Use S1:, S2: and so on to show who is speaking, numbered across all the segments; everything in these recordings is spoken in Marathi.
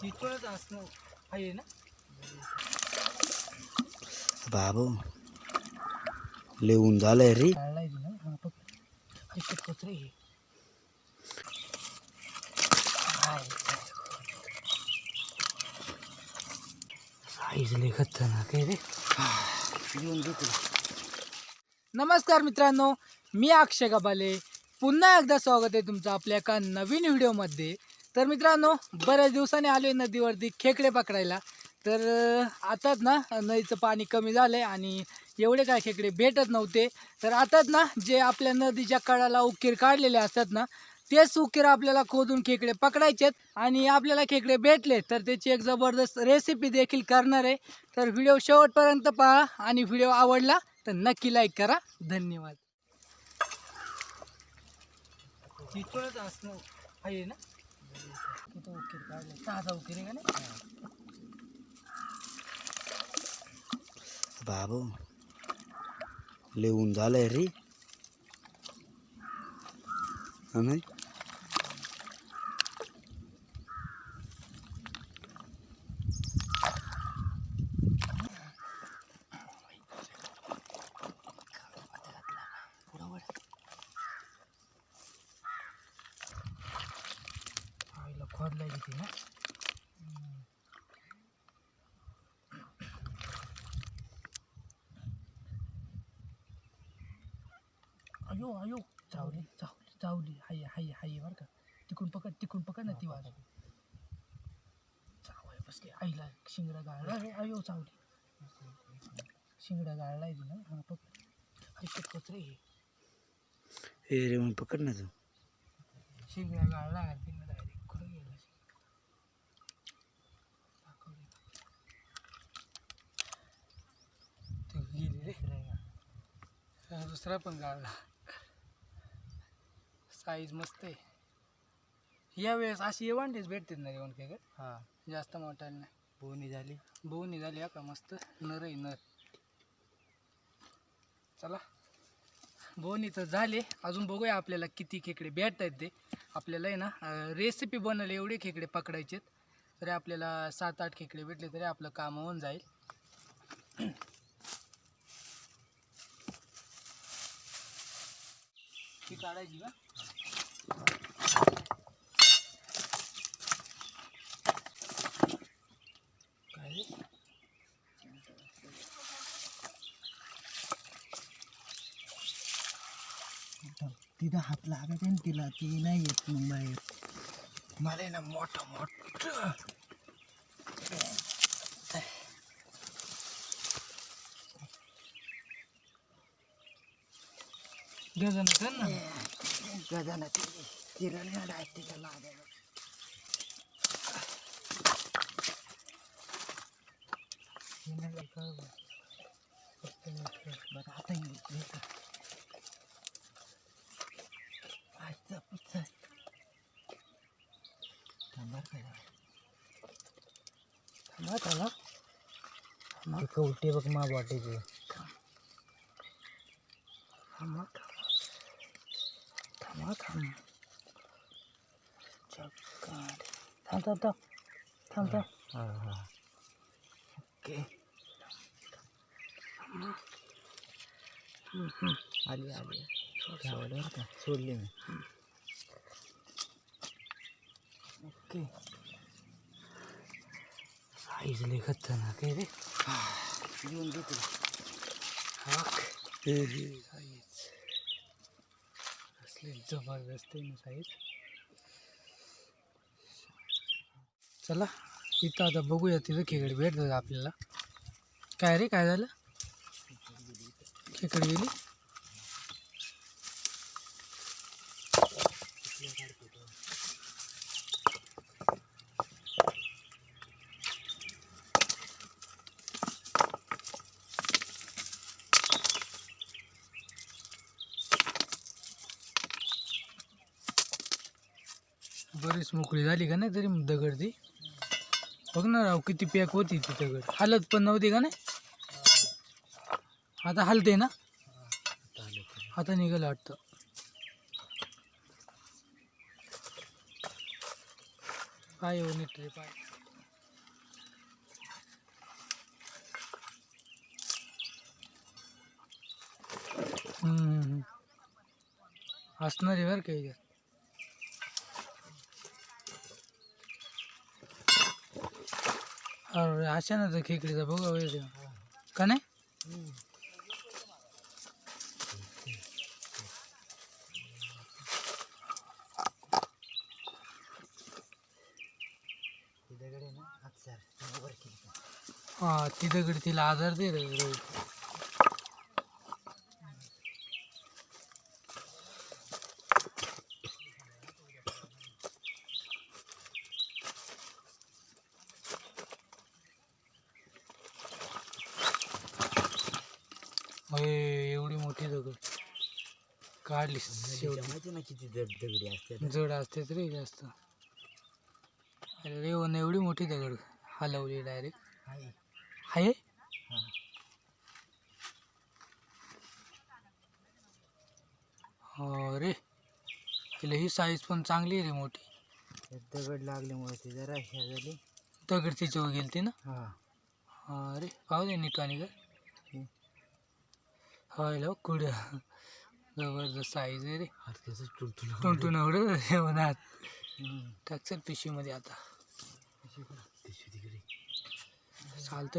S1: चितळच असणं आहे ना?
S2: बाबू लिहून झालंय रे.
S1: काढलाय ना? हा बघ. ऐकत पत्र हे. साईज लेखत ना काय रे.
S2: लिहून
S1: नमस्कार मित्रांनो मी अक्षय गबाले. पुन्हा एकदा स्वागत आहे तुमचं आपल्या एका नवीन व्हिडिओमध्ये. तर मित्रांनो बऱ्याच दिवसांनी आलो आहे नदीवरती खेकडे पकडायला. तर आताच ना नदीचं पाणी कमी झालं आहे आणि एवढे काय खेकडे भेटत नव्हते. तर आताच ना जे आपल्या नदीच्या कडाला उकीर काढलेले असतात ना तेच उकीर आपल्याला खोदून खेकडे पकडायचेत आणि आपल्याला खेकडे भेटले. तर त्याची एक जबरदस्त रेसिपी देखील करणार आहे. तर व्हिडिओ शेवटपर्यंत पहा आणि व्हिडिओ आवडला तर नक्की लाईक करा. धन्यवाद. असणं आहे ना? तो उकेर काढले ताजा उकेर गेले
S2: बाबु ले ऊन रे
S1: ना अयो अयो. चावली चावली चावली हाय हाय हाय बरं का. तिकडून पकड तिकडून पकड ना ती वाज. चावाय बसली. आईला शिंगडा गाळला. अरे अयो चावली शिंगडा गाळलाय ती ना हा पकड. ऐकत पत्रे हे
S2: रे मग पकड ना तू.
S1: शिंगडा गाळला तिनं डायरेक्ट कुठं गेला दाखवली ते गेली रे दुसरा पण गाळला साईज मस्त आहे. या वेळेस अशी एवढेच भेटतात ना जेवण काय
S2: हा.
S1: जास्त मोठा नाही.
S2: बोनी झाली.
S1: बोनी झाली हा का? मस्त. नर आहे नर. चला. बोनी तर झाले. अजून बघूया आपल्याला किती खेकडे भेटत आहेत ते. आपल्याला आहे ना रेसिपी बनवली एवढे खेकडे पकडायचेत. तरी आपल्याला सात आठ खेकडे भेटले तरी आपलं काम होऊन जाईल. ती काढायची का? काय
S2: तिथं हात लागत आहे तिला ती नाही येत मग बाहेर
S1: मला ना मोठं मोठं गजन कर ना.
S2: गजाना तिला आता येईल आजचा पुढचा. थांबा
S1: थांबा त्याला कवटे बघ मा थांबा थांबा थांबा चक्कर थांब थांब थांब. थांब
S2: हां हां.
S1: ओके.
S2: आली आली. झाडावर का? सोडली मी.
S1: ओके. साईज लेखत ना काय रे.
S2: येऊन दे तुला.
S1: हाक. साईज. असले जबरदस्त आहे ना साईज. चला इथं आता बघूया तिथं खेकडे भेटतात आपल्याला. काय रे काय झालं? खेकडी गेली? बरीच मोकळी झाली का नाही तरी दगड ती बघ ना राव किती पॅक होती तिथं हालत पण नव्हती का नाही? आता हलते ना? आता निघाल वाटतं. काय येऊ नीट रे पाय. असणार आहे बरं काही अरे अशा ना खेकडीचा बघा वेळ का नाही? हा ती दगड तिला आधार दे रे रोहित. अरे एवढी मोठी दगड काढली शेवटी
S2: माहिती ना किती दग दगडी असते
S1: जड असते रे जास्त. अरे रे वन एवढी मोठी दगड हलवली डायरेक्ट
S2: आहे
S1: आहे
S2: हा.
S1: अरे हिला ही साईज पण चांगली रे मोठी.
S2: दगड लागल्यामुळे ते जरा ह्या झाली
S1: दगड तिच्यावर गेलती ना?
S2: हा.
S1: अरे पाहू दे नीट आणि का कुड जबरदस्त साईज आहे रे. टुंटून एवढं म्हणा टाकचल पिशवीमध्ये आता.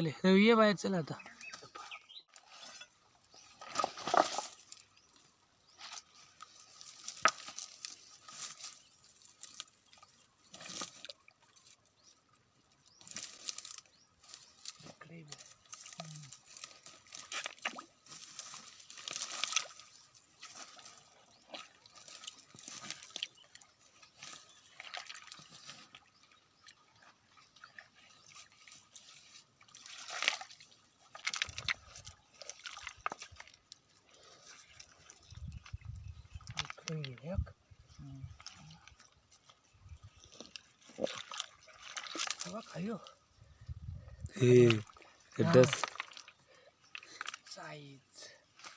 S1: ले रवी ये बाहेर चल आता. एक. बघ, खाली हो.
S2: डस
S1: साईज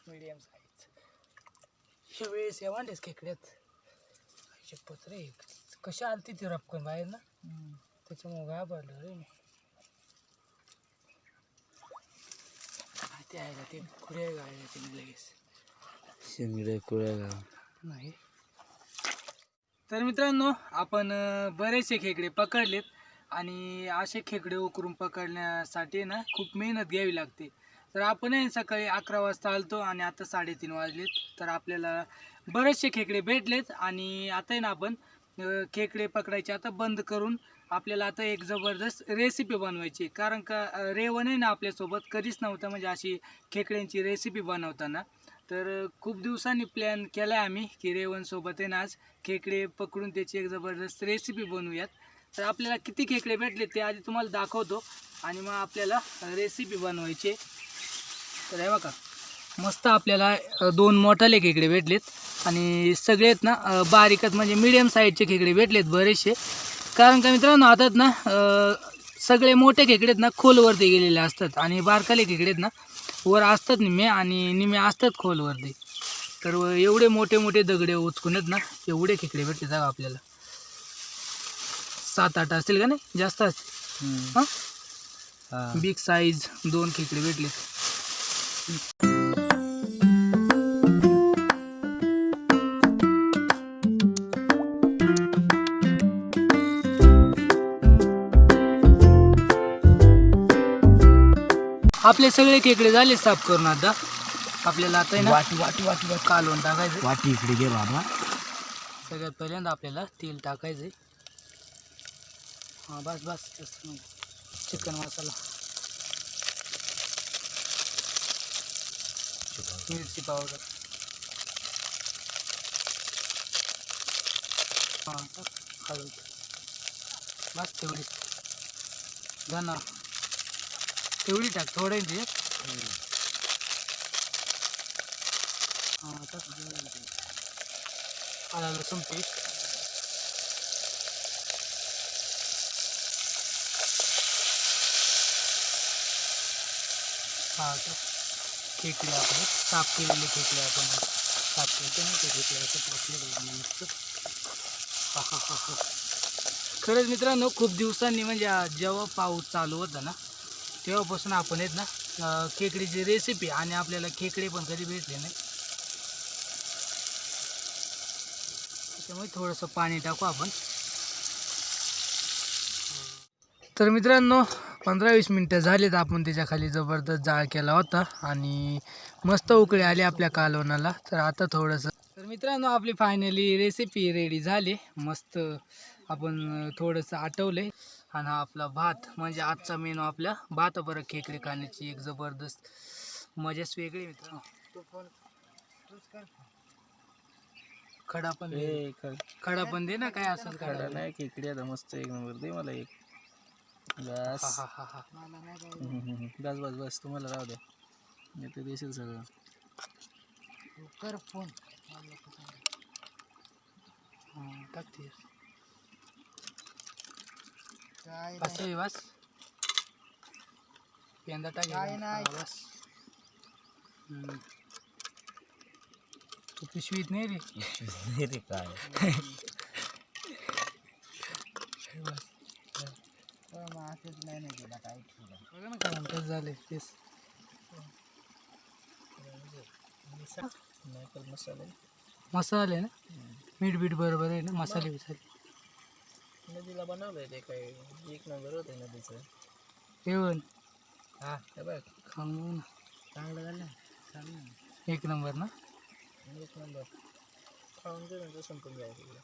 S1: मीडियम साईज वेळेस या वांडेस खेकड्यात शिपत रे कशी आलती ती रपकन बाहेर ना त्याच्यामुळे घाबरलं रे मी हा, ते आहे का ते खुड्या गाड्या तिने लगेच
S2: शिंगडे
S1: नाही. तर मित्रांनो आपण बरेचसे खेकडे पकडलेत आणि असे खेकडे उकरून पकडण्यासाठी ना खूप मेहनत घ्यावी लागते. तर आपण सकाळी अकरा वाजता आलतो आणि आता साडेतीन वाजलेत. तर आपल्याला बरेचसे खेकडे भेटलेत आणि आता ना आपण खेकडे पकडायचे आता बंद करून आपल्याला आता एक जबरदस्त रेसिपी बनवायची. कारण का अं, रेवण आहे ना आपल्यासोबत कधीच नव्हतं. म्हणजे अशी खेकड्यांची रेसिपी बनवताना. तर खूप दिवसांनी प्लॅन केला आहे आम्ही की रेवणसोबत आहे ना आज खेकडे पकडून त्याची एक जबरदस्त रेसिपी बनवूयात. तर आपल्याला किती खेकडे भेटले ते आधी तुम्हाला दाखवतो आणि मग आपल्याला रेसिपी बनवायची. तर हे बघा मस्त आपल्याला दोन मोठाले खेकडे भेटलेत आणि सगळेत ना बारीकच म्हणजे मिडियम साईजचे खेकडे भेटलेत बरेचसे. कारण का मित्रांनो आतात ना सगळे मोठे खेकडे आहेत ना खोलवरती गेलेले असतात आणि बारकाले खेकडे आहेत ना वर असतात निम्मे आणि निम्मे असतात खोलवरती तर एवढे मोठे मोठे दगडे उचकून आहेत ना एवढे खेकडे भेटले जागा आपल्याला. सात आठ असतील का नाही? जास्त असतील. हा? बिग साईज दोन खेकडे भेटले आपले सगळे खेकडे झाले साफ करून आता. आपल्याला आता आहे ना
S2: वाटी वाटी वाटी वाटी.
S1: कालवून टाकायचं.
S2: वाटी इकडे घे बाबा.
S1: सगळ्यात पहिल्यांदा आपल्याला तेल टाकायचं हां बस बस. चिकन मसाला. मिरची पावडर. हां हळद. बस तेवढी धना तेवढी टाक हां टाक आला लसूण पेस्ट हा खेकडे आपले साफ केलेले खेकडे आपण साफ केले ना ते खेकडे असं मस्त. हा हा हा हा. खरंच मित्रांनो खूप दिवसांनी म्हणजे जेव्हा पाऊस चालू होता ना तेव्हापासून आपण आहेत ना खेकडीची रेसिपी आणि आपल्याला खेकडे पण कधी भेटले नाही. त्यामुळे थोडंसं पाणी टाकू आपण. तर मित्रांनो पंधरा वीस मिनटं झालीत आपण त्याच्याखाली जबरदस्त जाळ केला होता आणि मस्त उकळी आली आपल्या कालवणाला. तर आता थोडंसं तर मित्रांनो आपली फायनली रेसिपी रेडी झाली. मस्त आपण थोडंसं आटवलं आणि हा आपला भात म्हणजे आजचा मेनू आपल्या भात बरं खेकडे खाण्याची एक जबरदस्त मजाच वेगळी मित्रांनो. खडा पण दे. खडा पण दे ना काय असेल खडा
S2: नाही खेकडी आता मस्त एक नंबर दे मला एक. बस.
S1: हा हा हा
S2: बस बस बस. तुम्हाला राहू द्या मी ते देशील सगळं.
S1: कर फोन. टाकते असं आहे बस. यंदा टाक हा, बस. तू पिशवीत नाही रे?
S2: रे काय?
S1: बस.
S2: नाही नाही गेला काय
S1: बघा ना काय कसं झालंय तेच.
S2: मसाले.
S1: मसाले ना? मीठ बीठ बरोबर आहे ना? मसाले बिसाले
S2: नदीला बनवलंय ते काय एक नंबर होते नदीचं.
S1: येऊन.
S2: हा हे बघ.
S1: खाऊ ना
S2: चांगलं झालं. चांगलं
S1: एक नंबर ना?
S2: एक नंबर खाऊन दे संपून जाईल